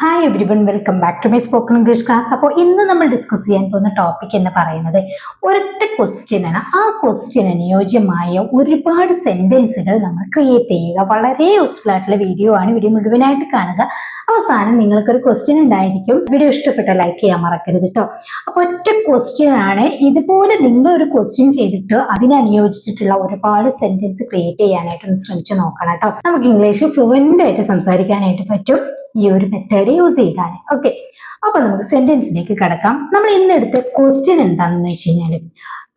Hi everyone welcome back to my spoken English class അപ്പോൾ ഇന്ന് നമ്മൾ ഡിസ്കസ് ചെയ്യാൻ പോകുന്ന ടോപ്പിക് എന്ന് പറയുന്നത് ഒരൊറ്റ ക്വസ്റ്റ്യൻ ആണ്. ആ ക്വസ്റ്റ്യൻ അനുയോജ്യമായ ഒരുപാട് സെന്റൻസുകൾ നമ്മൾ ക്രിയേറ്റ് ചെയ്യുക. വളരെ യൂസ്ഫുൾ ആയിട്ടുള്ള വീഡിയോ ആണ്. വീഡിയോ മുഴുവനായിട്ട് കാണുക. അവസാനം നിങ്ങൾക്കൊരു ക്വസ്റ്റ്യൻ ഉണ്ടായിരിക്കും. വീഡിയോ ഇഷ്ടപ്പെട്ട ലൈക്ക് ചെയ്യാൻ മറക്കരുത് കേട്ടോ അപ്പോൾ ഒറ്റ ക്വസ്റ്റ്യനാണ് ഇതുപോലെ നിങ്ങൾ ഒരു ക്വസ്റ്റ്യൻ ചെയ്തിട്ട് അതിനനുയോജിച്ചിട്ടുള്ള ഒരുപാട് സെന്റൻസ് ക്രിയേറ്റ് ചെയ്യാനായിട്ട് ഒന്ന് ശ്രമിച്ചു നോക്കണം കേട്ടോ നമുക്ക് ഇംഗ്ലീഷ് ഫ്ലുവന്റ് ആയിട്ട് സംസാരിക്കാനായിട്ട് പറ്റും. ഈ ഒരു മെത്തേഡ് യൂസ് ചെയ്താൽ ഓക്കെ അപ്പൊ നമുക്ക് സെന്റൻസിലേക്ക് കടക്കാം. നമ്മൾ ഇന്ന് എടുത്ത ക്വസ്റ്റ്യൻ എന്താണെന്ന് വെച്ച് കഴിഞ്ഞാൽ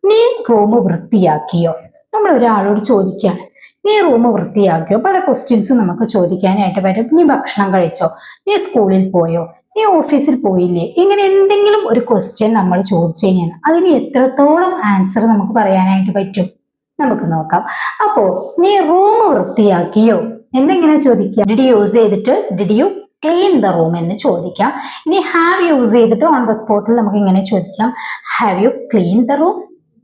നീ റൂം വൃത്തിയാക്കിയോ? നമ്മൾ ഒരാളോട് ചോദിക്കുകയാണ്. നീ റൂം വൃത്തിയാക്കിയോ? പല ക്വസ്റ്റ്യൻസും നമുക്ക് ചോദിക്കാനായിട്ട് പറ്റും. നീ ഭക്ഷണം കഴിച്ചോ? നീ സ്കൂളിൽ പോയോ? നീ ഓഫീസിൽ പോയില്ലേ? ഇങ്ങനെ എന്തെങ്കിലും ഒരു ക്വസ്റ്റ്യൻ നമ്മൾ ചോദിച്ചു കഴിഞ്ഞാൽ അതിന് എത്രത്തോളം ആൻസർ നമുക്ക് പറയാനായിട്ട് പറ്റും? നമുക്ക് നോക്കാം. അപ്പോ നീ റൂം വൃത്തിയാക്കിയോ? എന്നെങ്ങനെ ചോദിക്കുക? ഡിഡ് യൂസ് ചെയ്തിട്ട്? Did you clean the room എന്ന് ചോദിക്കാം. ഇനി ഹാവ് യൂസ് ചെയ്തിട്ട് ഓൺ ദ സ്പോട്ടിൽ നമുക്ക് ഇങ്ങനെ ചോദിക്കാം. Have you clean the room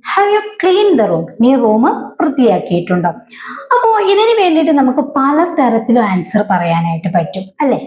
have you clean the room നീ റൂം വൃത്തിയാക്കിയിട്ടുണ്ടോ? അപ്പോൾ ഇതിന് വേണ്ടിയിട്ട് നമുക്ക് പല തരത്തിലും ആൻസർ പറയാനായിട്ട് പറ്റും അല്ലേ?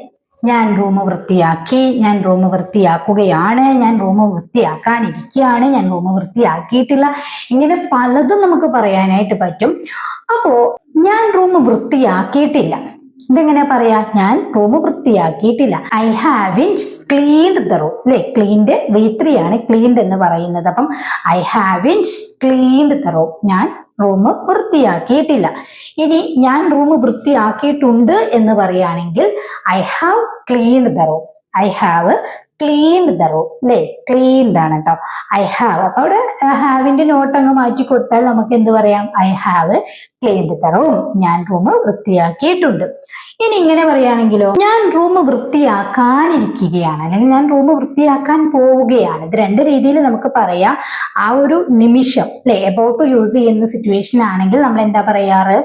ഞാൻ റൂം വൃത്തിയാക്കി ഞാൻ റൂം വൃത്തിയാക്കുകയാണ് ഞാൻ റൂം വൃത്തിയാക്കാനിരിക്കുകയാണ് ഞാൻ റൂം വൃത്തിയാക്കിയിട്ടില്ല. ഇങ്ങനെ പലതും നമുക്ക് പറയാനായിട്ട് പറ്റും. അപ്പോ ഞാൻ റൂം വൃത്തിയാക്കിയിട്ടില്ല. ഇതെങ്ങനെ പറയാ? ഞാൻ room വൃത്തിയാക്കിയിട്ടില്ല. I haven't cleaned the room അല്ലെ ക്ലീൻഡ് ആണ് ക്ലീൻഡ് എന്ന് പറയുന്നത്. അപ്പം I haven't cleaned the room ഞാൻ റൂം വൃത്തിയാക്കിയിട്ടില്ല. ഇനി ഞാൻ റൂം വൃത്തിയാക്കിയിട്ടുണ്ട് എന്ന് പറയുകയാണെങ്കിൽ I have cleaned the room I have cleaned the room അല്ലേ ക്ലീൻഡ് ആണ് കേട്ടോ ഐ ഹാവ് അപ്പൊ അവിടെ ഹാവിന്റെ നോട്ട് അങ്ങ് മാറ്റി കൊടുത്താൽ നമുക്ക് എന്ത് പറയാം? I have cleaned the room ഞാൻ റൂം വൃത്തിയാക്കിയിട്ടുണ്ട്. ഇനി ഇങ്ങനെ പറയുകയാണെങ്കിലോ ഞാൻ റൂം വൃത്തിയാക്കാനിരിക്കുകയാണ്. അല്ലെങ്കിൽ ഞാൻ റൂം വൃത്തിയാക്കാൻ പോവുകയാണ്. ഇത് രണ്ട് രീതിയിൽ നമുക്ക് പറയാം. ആ ഒരു നിമിഷം അല്ലെ എബൌട്ട് ടു യൂസ് ചെയ്യുന്ന സിറ്റുവേഷൻ ആണെങ്കിൽ നമ്മൾ എന്താ പറയാറ്?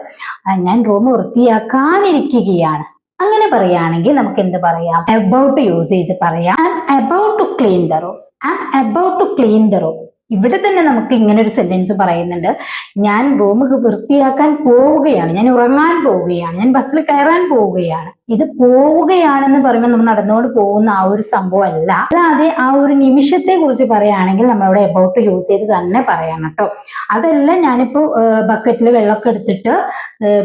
ഞാൻ റൂം വൃത്തിയാക്കാനിരിക്കുകയാണ്. അങ്ങനെ പറയുകയാണെങ്കിൽ നമുക്ക് എന്ത് പറയാം? എബൌട്ട് യൂസ് ചെയ്ത് പറയാം. I am about to clean the room I am about to clean the room ഇവിടെ തന്നെ നമുക്ക് ഇങ്ങനെ ഒരു സെന്റൻസ് പറയുന്നുണ്ട്. ഞാൻ റൂം വൃത്തിയാക്കാൻ പോവുകയാണ്. ഞാൻ ഉറങ്ങാൻ പോവുകയാണ്. ഞാൻ ബസ്സിൽ കയറാൻ പോവുകയാണ്. ഇത് പോവുകയാണെന്ന് പറയുമ്പോൾ നമ്മൾ നടന്നുകൊണ്ട് പോകുന്ന ആ ഒരു സംഭവം അല്ല. അല്ലാതെ ആ ഒരു നിമിഷത്തെ കുറിച്ച് പറയുകയാണെങ്കിൽ നമ്മളവിടെ എബൌട്ട് യൂസ് ചെയ്ത് തന്നെ പറയണം കേട്ടോ. അതല്ല ഞാനിപ്പോ ബക്കറ്റിൽ വെള്ളമൊക്കെ എടുത്തിട്ട്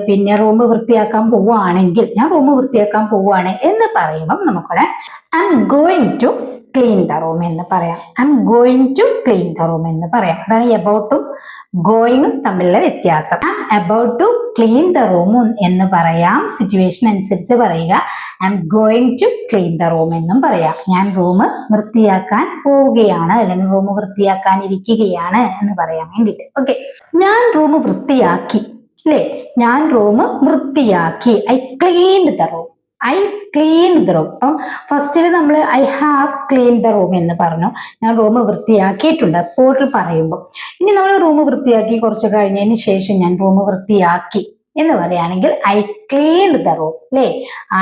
പിന്നെ റൂം വൃത്തിയാക്കാൻ പോവുകയാണെങ്കിൽ ഞാൻ റൂം വൃത്തിയാക്കാൻ പോവുകയാണ് എന്ന് പറയുമ്പം നമുക്കവിടെ I am going to clean the room എന്ന് പറയാം. I am going to clean the room എന്ന് പറയാം. അതാണ് എബൌട്ടും ഗോയിങ്ങും തമ്മിലുള്ള വ്യത്യാസം. I am about to clean the room എന്ന് പറയാം. സിറ്റുവേഷൻ അനുസരിച്ച് പറയുക. I am going to clean the room എന്നും പറയാം. ഞാൻ റൂം വൃത്തിയാക്കാൻ പോവുകയാണ്. അല്ലെങ്കിൽ റൂം വൃത്തിയാക്കാൻ ഇരിക്കുകയാണ് എന്ന് പറയാൻ വേണ്ടിയിട്ട്. ഓക്കെ ഞാൻ റൂം വൃത്തിയാക്കി. അല്ലേ ഞാൻ റൂം വൃത്തിയാക്കി. I cleaned the room I clean the room അപ്പം ഫസ്റ്റിൽ നമ്മൾ I have clean the room എന്ന് പറഞ്ഞു. ഞാൻ റൂം വൃത്തിയാക്കിയിട്ടുണ്ട്. സ്പോട്ടിൽ പറയുമ്പോൾ ഇനി നമ്മൾ റൂം വൃത്തിയാക്കി കുറച്ച് കഴിഞ്ഞതിന് ശേഷം ഞാൻ റൂം വൃത്തിയാക്കി എന്ന് പറയുകയാണെങ്കിൽ ഐ ക്ലീൻ ദ റൂം അല്ലേ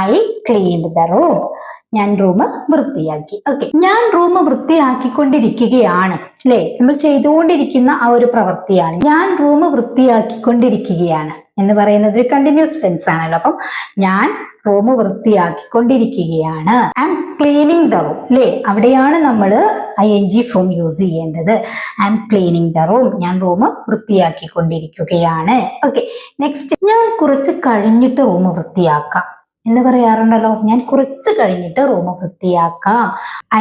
ഐ ക്ലീൻ ദ റൂം ഞാൻ റൂം വൃത്തിയാക്കി. ഓക്കെ ഞാൻ റൂം വൃത്തിയാക്കിക്കൊണ്ടിരിക്കുകയാണ്. അല്ലേ നമ്മൾ ചെയ്തുകൊണ്ടിരിക്കുന്ന ആ ഒരു പ്രവൃത്തിയാണ്. ഞാൻ റൂം വൃത്തിയാക്കിക്കൊണ്ടിരിക്കുകയാണ് എന്ന് പറയുന്നത് ഒരു കണ്ടിന്യൂസ് ടെൻസ് ആണല്ലോ. അപ്പം ഞാൻ room വൃത്തിയാക്കിക്കൊണ്ടിരിക്കുകയാണ്. I am cleaning the room അല്ലേ അവിടെയാണ് നമ്മൾ I N G form use ചെയ്യേണ്ടത്. I am cleaning the room ഞാൻ റൂം വൃത്തിയാക്കിക്കൊണ്ടിരിക്കുകയാണ്. ഓക്കെ നെക്സ്റ്റ് ഞാൻ കുറച്ച് കഴിഞ്ഞിട്ട് റൂം വൃത്തിയാക്കാം. എന്ന് പറയാറുണ്ടല്ലോ. ഞാൻ കുറച്ച് കഴിഞ്ഞിട്ട് room വൃത്തിയാക്കാം.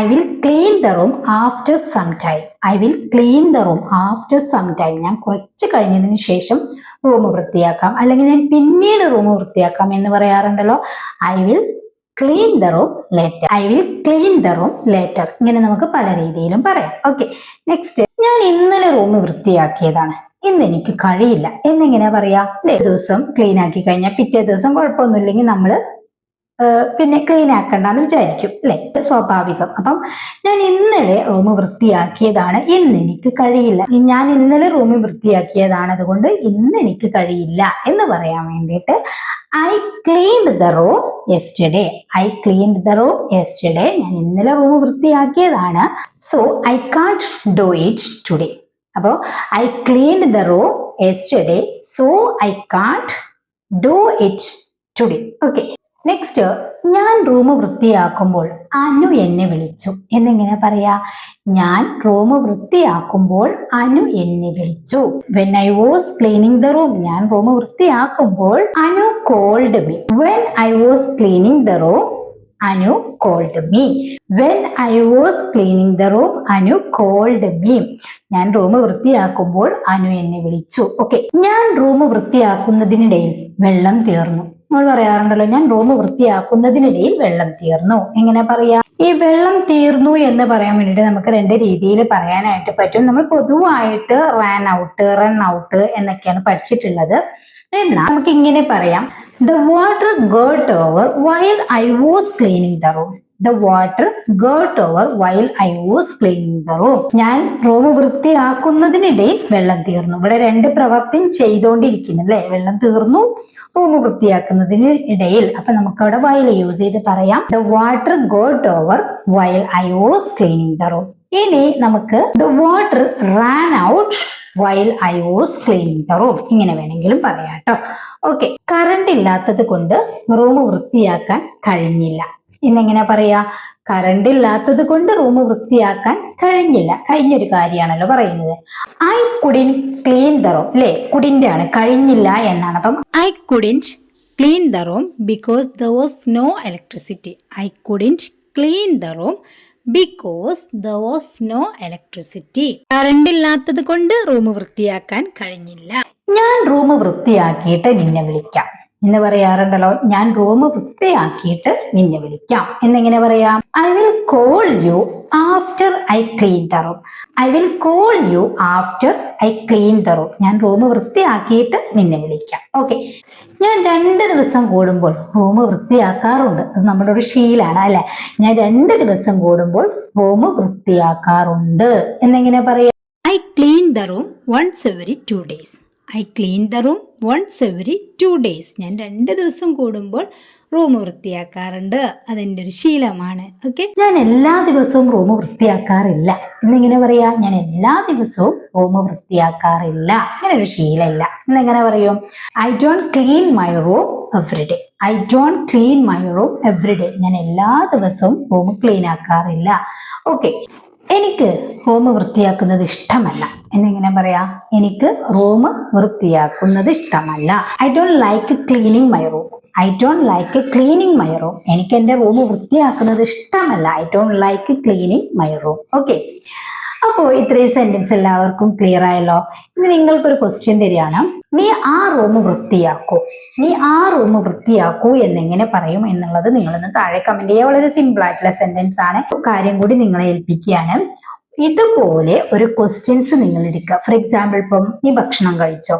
I will clean the room after some time I will clean the room after some time ഞാൻ കുറച്ച് കഴിഞ്ഞതിന് ശേഷം റൂം വൃത്തിയാക്കാം. അല്ലെങ്കിൽ ഞാൻ പിന്നീട് റൂം വൃത്തിയാക്കാം എന്ന് പറയാറുണ്ടല്ലോ. I will clean the room later I will clean the room later ഇങ്ങനെ നമുക്ക് പല രീതിയിലും പറയാം. ഓക്കെ നെക്സ്റ്റ് ഞാൻ ഇന്നലെ റൂം വൃത്തിയാക്കിയതാണ്. ഇന്ന് എനിക്ക് കഴിയില്ല. എന്നിങ്ങനെ പറയാ അല്ലേ ദിവസം ക്ലീൻ ആക്കി കഴിഞ്ഞാൽ പിറ്റേ ദിവസം കുഴപ്പമൊന്നുമില്ലെങ്കിൽ നമ്മൾ പിന്നെ ക്ലീൻ ആക്കണ്ടെന്ന് വിചാരിക്കും അല്ലെ? സ്വാഭാവികം. അപ്പം ഞാൻ ഇന്നലെ റൂം വൃത്തിയാക്കിയതാണ്. ഇന്ന് എനിക്ക് കഴിയില്ല ഞാൻ ഇന്നലെ റൂം വൃത്തിയാക്കിയതാണ്. അതുകൊണ്ട് ഇന്ന് എനിക്ക് കഴിയില്ല എന്ന് പറയാൻ വേണ്ടിയിട്ട് I cleaned the room yesterday I cleaned the room yesterday ഞാൻ ഇന്നലെ room വൃത്തിയാക്കിയതാണ്. So I can't do it today അപ്പോൾ I cleaned the room yesterday so I can't do it today okay next ഞാൻ റൂം വൃത്തിയാക്കുമ്പോൾ അനു എന്നെ വിളിച്ചു. എന്നെങ്ങനെ പറയാ? ഞാൻ റൂം വൃത്തിയാക്കുമ്പോൾ അനു എന്നെ വിളിച്ചു. When I was cleaning the room ഞാൻ room വൃത്തിയാക്കുമ്പോൾ Anu called me when I was cleaning the room Anu called me when I was cleaning the room Anu called me ഞാൻ റൂം വൃത്തിയാക്കുമ്പോൾ അനു എന്നെ വിളിച്ചു. ഓക്കെ ഞാൻ room വൃത്തിയാക്കുന്നതിനിടയിൽ വെള്ളം തീർന്നു. നമ്മൾ പറയാറുണ്ടല്ലോ ഞാൻ റൂം വൃത്തിയാക്കുന്നതിനിടയിൽ വെള്ളം തീർന്നു. എങ്ങനെ പറയാ? ഈ വെള്ളം തീർന്നു എന്ന് പറയാൻ വേണ്ടിയിട്ട് നമുക്ക് രണ്ട് രീതിയിൽ പറയാനായിട്ട് പറ്റും. നമ്മൾ പൊതുവായിട്ട് റാൻ ഔട്ട് റൺ ഔട്ട് എന്നൊക്കെയാണ് പഠിച്ചിട്ടുള്ളത്. എന്നാൽ നമുക്ക് ഇങ്ങനെ പറയാം. The water got over while I was cleaning the room the water got over while I was cleaning the room ഞാൻ റൂം വൃത്തിയാക്കുന്നതിനിടയിൽ വെള്ളം തീർന്നു. ഇവിടെ രണ്ട് പ്രവർത്തിയും ചെയ്തുകൊണ്ടിരിക്കുന്നു അല്ലെ? വെള്ളം തീർന്നു റൂം വൃത്തിയാക്കുന്നതിന് ഇടയിൽ. അപ്പൊ നമുക്ക് അവിടെ വയൽ യൂസ് ചെയ്ത് പറയാം. The water got over while I was cleaning the room ഇനി നമുക്ക് the water ran out while I was cleaning the room ഇങ്ങനെ വേണമെങ്കിലും പറയാം കേട്ടോ ഓക്കെ കറണ്ട് ഇല്ലാത്തത് കൊണ്ട് റൂം വൃത്തിയാക്കാൻ കഴിഞ്ഞില്ല. ഇന്നെങ്ങനെ പറയാ? കറണ്ട് ഇല്ലാത്തത് കൊണ്ട് റൂം വൃത്തിയാക്കാൻ കഴിഞ്ഞില്ല. കഴിഞ്ഞൊരു കാര്യമാണല്ലോ പറയുന്നത്. I couldn't clean the room അല്ലേ കുടിന്റെ ആണ്. കഴിഞ്ഞില്ല എന്നാണ് അപ്പം I couldn't clean the room because the was no electricity I couldn't clean the room because the was no electricity current ഇല്ലാത്തത് കൊണ്ട് റൂം വൃത്തിയാക്കാൻ കഴിഞ്ഞില്ല. ഞാൻ റൂം വൃത്തിയാക്കിയിട്ട് നിന്നെ വിളിക്കാം. എന്ന് പറയാറുണ്ടല്ലോ. ഞാൻ റൂം വൃത്തിയാക്കിയിട്ട് നിന്നെ വിളിക്കാം. എന്നെങ്ങനെ പറയാം? I will call you after I clean the room I will call you after I clean the room ഞാൻ റൂം വൃത്തിയാക്കിയിട്ട് നിന്നെ വിളിക്കാം. ഓക്കെ ഞാൻ രണ്ട് ദിവസം കൂടുമ്പോൾ റൂം വൃത്തിയാക്കാറുണ്ട്. അത് നമ്മുടെ ഒരു ശീലാണ് അല്ലെ? ഞാൻ രണ്ട് ദിവസം കൂടുമ്പോൾ റൂം വൃത്തിയാക്കാറുണ്ട്. എന്നെങ്ങനെ പറയാം? I clean the room once every two days I clean the room once every two days. ഞാൻ രണ്ട് ദിവസം കൂടുമ്പോൾ റൂം വൃത്തിയാക്കാറുണ്ട്. അതെന്റെ ഒരു ശീലമാണ്. ഓക്കെ? ഞാൻ എല്ലാ ദിവസവും റൂം വൃത്തിയാക്കാറില്ല. എന്നിങ്ങനെ പറയാ? ഞാൻ എല്ലാ ദിവസവും റൂം വൃത്തിയാക്കാറില്ല. അങ്ങനെ ഒരു ശീലമില്ല. എന്നെങ്ങനെ പറയും? I don't clean my room every day. I don't clean my room every day. ഞാൻ എല്ലാ ദിവസവും റൂം ക്ലീൻ ആക്കാറില്ല. ഓക്കെ? എനിക്ക് റൂം വൃത്തിയാക്കുന്നത് ഇഷ്ടമല്ല. എന്നിങ്ങനെ പറയാ എനിക്ക് റൂം വൃത്തിയാക്കുന്നത് ഇഷ്ടമല്ല. I don't like cleaning my room I don't like cleaning my room എനിക്ക് എന്റെ റൂം വൃത്തിയാക്കുന്നത് ഇഷ്ടമല്ല. I don't like cleaning my room okay അപ്പോൾ ഇത്രയും സെന്റൻസ് എല്ലാവർക്കും ക്ലിയർ ആയല്ലോ. ഇനി നിങ്ങൾക്കൊരു ക്വസ്റ്റ്യൻ തരികയാണ്. നീ ആ റൂം വൃത്തിയാക്കൂ. നീ ആ റൂം വൃത്തിയാക്കൂ എന്നെങ്ങനെ പറയും എന്നുള്ളത് നിങ്ങളൊന്ന് താഴെ കമന്റ് ചെയ്യുക വളരെ സിമ്പിൾ ആയിട്ടുള്ള സെന്റൻസ് ആണ്. കാര്യം കൂടി നിങ്ങളെ ഏൽപ്പിക്കുകയാണ്. ഇതുപോലെ ഒരു ക്വസ്റ്റ്യൻസ് നിങ്ങൾ എടുക്കുക ഫോർ എക്സാമ്പിൾ ഇപ്പം നീ ഭക്ഷണം കഴിച്ചോ?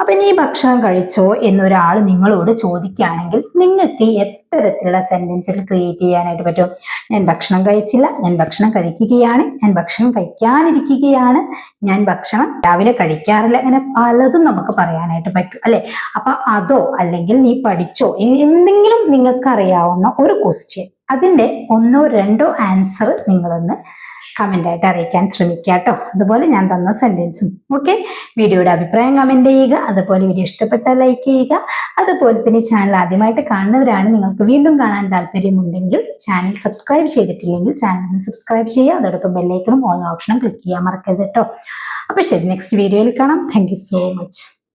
അപ്പൊ നീ ഭക്ഷണം കഴിച്ചോ എന്നൊരാൾ നിങ്ങളോട് ചോദിക്കുകയാണെങ്കിൽ നിങ്ങൾക്ക് എത്തരത്തിലുള്ള സെന്റൻസുകൾ ക്രിയേറ്റ് ചെയ്യാനായിട്ട് പറ്റും. ഞാൻ ഭക്ഷണം കഴിച്ചില്ല ഞാൻ ഭക്ഷണം കഴിക്കുകയാണ് ഞാൻ ഭക്ഷണം കഴിക്കാനിരിക്കുകയാണ് ഞാൻ ഭക്ഷണം രാവിലെ കഴിക്കാറില്ല അങ്ങനെ പലതും നമുക്ക് പറയാനായിട്ട് പറ്റും അല്ലെ? അപ്പൊ അതോ അല്ലെങ്കിൽ നീ പഠിച്ചോ എന്തെങ്കിലും നിങ്ങൾക്ക് അറിയാവുന്ന ഒരു ക്വസ്റ്റ്യൻ അതിന്റെ ഒന്നോ രണ്ടോ ആൻസർ നിങ്ങളൊന്ന് കമന്റ് ആയിട്ട് അറിയിക്കാൻ ശ്രമിക്കുക കേട്ടോ. അതുപോലെ ഞാൻ തന്ന സെന്റൻസും ഓക്കെ വീഡിയോയുടെ അഭിപ്രായം കമന്റ് ചെയ്യുക. അതുപോലെ വീഡിയോ ഇഷ്ടപ്പെട്ടാൽ ലൈക്ക് ചെയ്യുക. അതുപോലെ തന്നെ ചാനൽ ആദ്യമായിട്ട് കാണുന്നവരാണ് നിങ്ങൾക്ക് വീണ്ടും കാണാൻ താല്പര്യമുണ്ടെങ്കിൽ ചാനൽ സബ്സ്ക്രൈബ് ചെയ്തിട്ടില്ലെങ്കിൽ ചാനൽ സബ്സ്ക്രൈബ് ചെയ്യുക. അതോടൊപ്പം ബെല്ലൈക്കണും ഓൺ ഓപ്ഷനും ക്ലിക്ക് ചെയ്യാൻ മറക്കരുത് കേട്ടോ. അപ്പോൾ ശരി നെക്സ്റ്റ് വീഡിയോയിൽ കാണാം. Thank so much